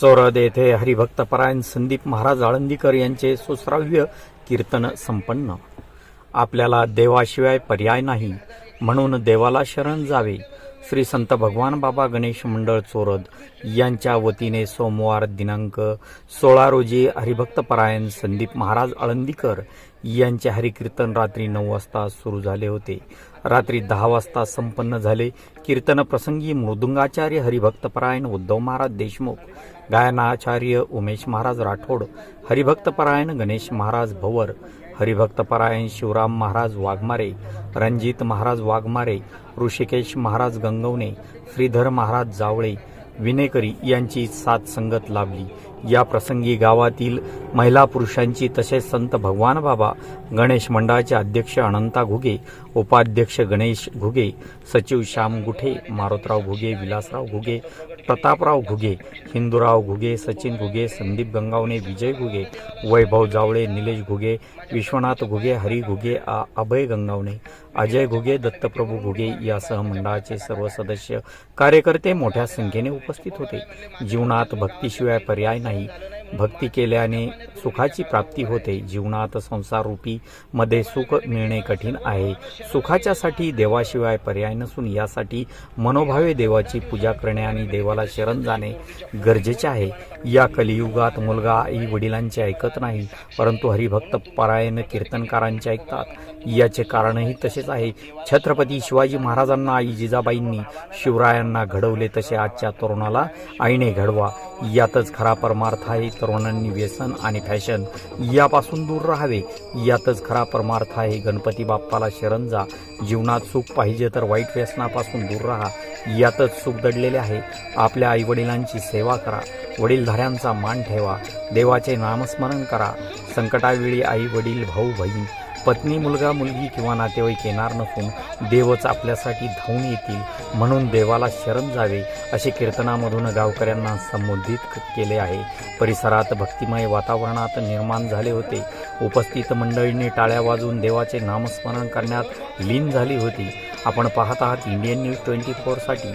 चोरद येथे हरिभक्तपरायण संदीप महाराज आळंदीकर यांचे सुश्राव्य कीर्तन संपन्न. आपल्याला देवाशिवाय पर्याय नाही म्हणून देवाला शरण जावे. श्री संत भगवान बाबा गणेश मंडळ चोरद यांच्या वतीने सोमवार दिनांक सोळा रोजी हरिभक्तपरायण संदीप महाराज आळंदीकर यांचे हरिकीर्तन रात्री नऊ वाजता सुरू झाले होते. रात्री दहा वाजता संपन्न झाले. कीर्तन प्रसंगी मृदुंगाचार्य हरिभक्तपरायण उद्धव महाराज देशमुख गायनाचार्य उमेश महाराज राठोड हरिभक्तपरायण गणेश महाराज भवर हरिभक्तपरायण शिवराम महाराज वाघमारे रणजित महाराज वाघमारे ऋषिकेश महाराज गंगवणे श्रीधर महाराज जावळे विनेकरी यांची सात संगत लाभली. या प्रसंगी गावातील महिला पुरुषांची तसेच संत भगवान बाबा गणेश मंडळाचे अध्यक्ष अनंता घुगे उपाध्यक्ष गणेश घुगे सचिव श्याम गुठे मारुतराव घुगे विलासराव घुगे प्रतापराव घुगे हिंदूराव घुगे सचिन घुगे संदीप गंगावणे विजय घुगे वैभव जावळे निलेश घुगे विश्वनाथ घुगे हरी घुगे आ- अभय गंगावणे अजय घुगे दत्तप्रभू घुगे यासह मंडळाचे सर्व सदस्य कार्यकर्ते मोठ्या संख्येने उपस्थित होते. जीवनात भक्तीशिवाय पर्याय नाही. नाही. भक्ती केल्याने सुखाची प्राप्ती होते. जीवनात संसार रूपी मध्ये सुख मिळणे कठीण आहे. सुखाच्यासाठी देवाशिवाय पर्याय नसून यासाठी मनोभावे देवाची पूजा करणे आणि देवाला शरण जाणे गरजेचे आहे. या कलियुगात मुलगा आई वडिलांचे ऐकत नाही परंतु हरिभक्त परायण कीर्तनकारांचे ऐकतात. याचे कारणही तसेच आहे. छत्रपती शिवाजी महाराजांना आई जिजाबाईंनी शिवरायांना घडवले तसे आजच्या तरुणाला आईने घडवा. यातच खरा परमार्थ आहे तरुणांनी व्यसन आणि फॅशन यापासून दूर राहावे. यातच खरा परमार्थ आहे गणपती बाप्पाला शरण जा. जीवनात सुख पाहिजे तर वाईट व्यसनापासून दूर राहा. यातच सुख दडलेले आहे. आपल्या आईवडिलांची सेवा करा. वडीलधाऱ्यांचा मान ठेवा. देवाचे नामस्मरण करा. संकटावेळी आई वडील भाऊ बहीण पत्नी मुलगा मुलगी किंवा नातेवाईक येणार नसून देवच आपल्यासाठी धावून येतील म्हणून देवाला शरण जावे असे कीर्तनामधून गावकऱ्यांना संबोधित केले आहे. परिसरात भक्तिमय वातावरणात निर्माण झाले होते. उपस्थित मंडळींनी टाळ्या वाजवून देवाचे नामस्मरण करण्यात लीन झाली होती. आपण पाहत आहात इंडियन न्यूज ट्वेंटी फोरसाठी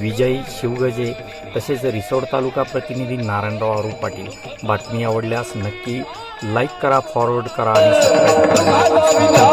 विजय शिवगजे तसेच रिसोड तालुका प्रतिनिधी नारायणराव आरू पाटील. बातमी आवडल्यास नक्की लाईक करा फॉरवर्ड करा आणि सबस्क्राईब करा.